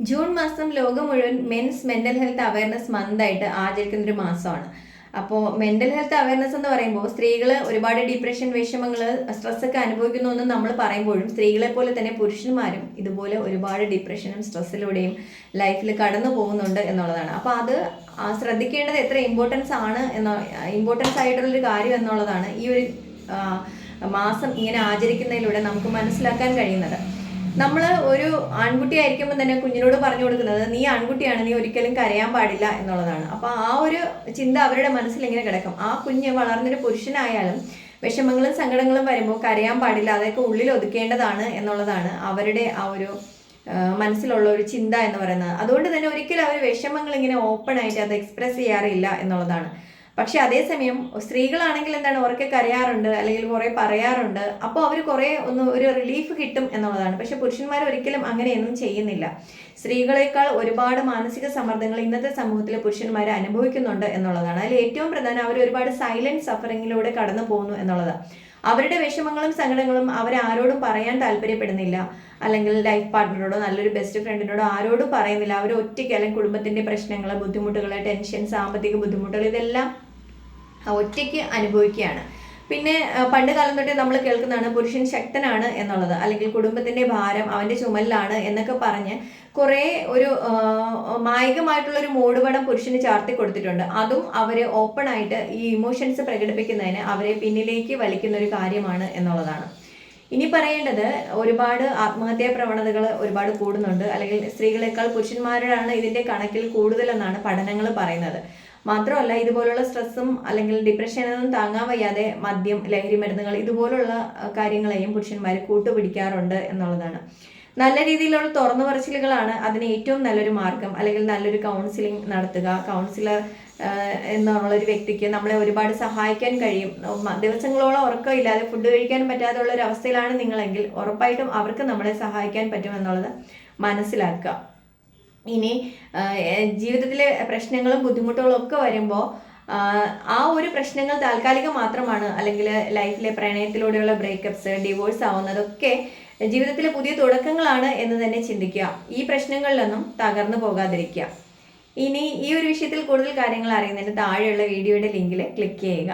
June മാസം ലോകം മുഴുവൻ men's mental health awareness month ആയിട്ട് ആചരിക്കുന്ന ഒരു മാസമാണ്. അപ്പോൾ മെന്റൽ ഹെൽത്ത് അവയർനെസ് എന്ന് പറയുമ്പോൾ സ്ത്രീകൾ ഒരുപാട് ഡിപ്രഷൻ വിഷമങ്ങൾ സ്ട്രെസ് ഒക്കെ അനുഭവിക്കുന്നു എന്ന് നമ്മൾ പറയുമ്പോഴും സ്ത്രീകളെ പോലെ തന്നെ പുരുഷന്മാരും ഇതുപോലെ ഒരുപാട് ഡിപ്രഷനും സ്ട്രെസ്സിലൂടെയും ലൈഫിൽ കടന്നു പോകുന്നുണ്ട് എന്നുള്ളതാണ്. അപ്പോൾ അത് ശ്രദ്ധിക്കേണ്ടത് എത്ര ഇമ്പോർട്ടൻസ് ആണ് എന്ന ഇമ്പോർട്ടൻസ് ആയിട്ടുള്ളൊരു കാര്യം എന്നുള്ളതാണ് ഈ ഒരു മാസം ഇങ്ങനെ ആചരിക്കുന്നതിലൂടെ നമുക്ക് മനസ്സിലാക്കാൻ കഴിയുന്നത്. നമ്മൾ ഒരു ആൺകുട്ടി ആയിരിക്കുമ്പോൾ തന്നെ കുഞ്ഞിനോട് പറഞ്ഞു കൊടുക്കുന്നത് നീ ആൺകുട്ടിയാണ് നീ ഒരിക്കലും കരയാൻ പാടില്ല എന്നുള്ളതാണ്. അപ്പോൾ ആ ഒരു ചിന്ത അവരുടെ മനസ്സിൽ ഇങ്ങനെ കിടക്കും? ആ കുഞ്ഞ് വളർന്നൊരു പുരുഷനായാലും വിഷമങ്ങളും സങ്കടങ്ങളും വരുമ്പോൾ കരയാൻ പാടില്ല അതൊക്കെ ഉള്ളിൽ ഒതുക്കേണ്ടതാണ് എന്നുള്ളതാണ് അവരുടെ ആ ഒരു മനസ്സിലുള്ള ഒരു ചിന്ത എന്ന് പറയുന്നത്. അതുകൊണ്ട് തന്നെ ഒരിക്കലും അവർ വിഷമങ്ങൾ ഇങ്ങനെ ഓപ്പൺ ആയിട്ട് അത് എക്സ്പ്രസ് ചെയ്യാറില്ല എന്നുള്ളതാണ്. പക്ഷെ അതേസമയം സ്ത്രീകളാണെങ്കിൽ എന്താണ് ഉറക്കെ കരയാറുണ്ട് അല്ലെങ്കിൽ കുറേ പറയാറുണ്ട്. അപ്പോൾ അവർ കുറേ ഒന്ന് ഒരു റിലീഫ് കിട്ടും എന്നുള്ളതാണ്. പക്ഷെ പുരുഷന്മാർ ഒരിക്കലും അങ്ങനെയൊന്നും ചെയ്യുന്നില്ല. സ്ത്രീകളെക്കാൾ ഒരുപാട് മാനസിക സമ്മർദ്ദങ്ങൾ ഇന്നത്തെ സമൂഹത്തിൽ പുരുഷന്മാർ അനുഭവിക്കുന്നുണ്ട് എന്നുള്ളതാണ്. അതിൽ ഏറ്റവും പ്രധാനം അവർ ഒരുപാട് സൈലന്റ് സഫറിങ്ങിലൂടെ കടന്നു പോകുന്നു എന്നുള്ളതാണ്. അവരുടെ വിഷമങ്ങളും സങ്കടങ്ങളും അവരാരോടും പറയാൻ താല്പര്യപ്പെടുന്നില്ല. അല്ലെങ്കിൽ ലൈഫ് പാർട്ട്ണറോടോ നല്ലൊരു ബെസ്റ്റ് ഫ്രണ്ടിനോടോ ആരോടും പറയുന്നില്ല. അവർ ഒറ്റയ്ക്ക് അല്ലെങ്കിൽ കുടുംബത്തിന്റെ പ്രശ്നങ്ങൾ ബുദ്ധിമുട്ടുകൾ ടെൻഷൻ സാമ്പത്തിക ബുദ്ധിമുട്ടുകൾ ഇതെല്ലാം ഒറ്റയ്ക്ക് അനുഭവിക്കുകയാണ്. പിന്നെ പണ്ട് കാലം തൊട്ടേ നമ്മൾ കേൾക്കുന്നതാണ് പുരുഷൻ ശക്തനാണ് എന്നുള്ളത്. അല്ലെങ്കിൽ കുടുംബത്തിന്റെ ഭാരം അവന്റെ ചുമലിലാണ് എന്നൊക്കെ പറഞ്ഞ് കുറേ ഒരു മായികമായിട്ടുള്ള ഒരു മൂടുപടം പുരുഷന് ചാർത്തി കൊടുത്തിട്ടുണ്ട്. അതും അവരെ ഓപ്പൺ ആയിട്ട് ഈ ഇമോഷൻസ് പ്രകടിപ്പിക്കുന്നതിന് അവരെ പിന്നിലേക്ക് വലിക്കുന്ന ഒരു കാര്യമാണ് എന്നുള്ളതാണ്. ഇനി പറയേണ്ടത് ഒരുപാട് ആത്മഹത്യാ പ്രവണതകൾ ഒരുപാട് കൂടുന്നുണ്ട്. അല്ലെങ്കിൽ സ്ത്രീകളെക്കാൾ പുരുഷന്മാരാണ് ഇതിന്റെ കണക്കിൽ കൂടുതലെന്നാണ് പഠനങ്ങൾ പറയുന്നത്. മാത്രമല്ല ഇതുപോലുള്ള സ്ട്രെസ്സും അല്ലെങ്കിൽ ഡിപ്രഷനൊന്നും താങ്ങാൻ വയ്യാതെ മദ്യം ലഹരി മരുന്നുകൾ ഇതുപോലുള്ള കാര്യങ്ങളെയും പുരുഷന്മാർ കൂട്ടുപിടിക്കാറുണ്ട് എന്നുള്ളതാണ്. നല്ല രീതിയിലുള്ള തുറന്നു പറച്ചിലുകളാണ് അതിന് ഏറ്റവും നല്ലൊരു മാർഗം അല്ലെങ്കിൽ നല്ലൊരു കൗൺസിലിംഗ് നടത്തുക. കൗൺസിലർ എന്നുള്ള ഒരു വ്യക്തിക്ക് നമ്മളെ ഒരുപാട് സഹായിക്കാൻ കഴിയും. ദിവസങ്ങളോളം ഉറക്കമില്ലാതെ ഫുഡ് കഴിക്കാൻ പറ്റാതെ ഉള്ള ഒരു അവസ്ഥയിലാണ് നിങ്ങളെങ്കിൽ ഉറപ്പായിട്ടും അവർക്ക് നമ്മളെ സഹായിക്കാൻ പറ്റുമെന്നുള്ളത് മനസ്സിലാക്കുക. ഇനി ജീവിതത്തിലെ പ്രശ്നങ്ങളും ബുദ്ധിമുട്ടുകളും ഒക്കെ വരുമ്പോൾ ആ ഒരു പ്രശ്നങ്ങൾ താൽക്കാലികം മാത്രമാണ് അല്ലെങ്കിൽ ലൈഫിലെ പ്രണയത്തിലൂടെയുള്ള ബ്രേക്കപ്സ് ഡിവോഴ്സ് ആവുന്നതൊക്കെ ജീവിതത്തിലെ പുതിയ തുടക്കങ്ങളാണ് എന്ന് തന്നെ ചിന്തിക്കുക. ഈ പ്രശ്നങ്ങളിലൊന്നും തകർന്നു പോകാതിരിക്കുക. ഇനി ഈ ഒരു വിഷയത്തിൽ കൂടുതൽ കാര്യങ്ങൾ അറിയുന്നതിന് താഴെയുള്ള വീഡിയോയുടെ ലിങ്കിൽ ക്ലിക്ക് ചെയ്യുക.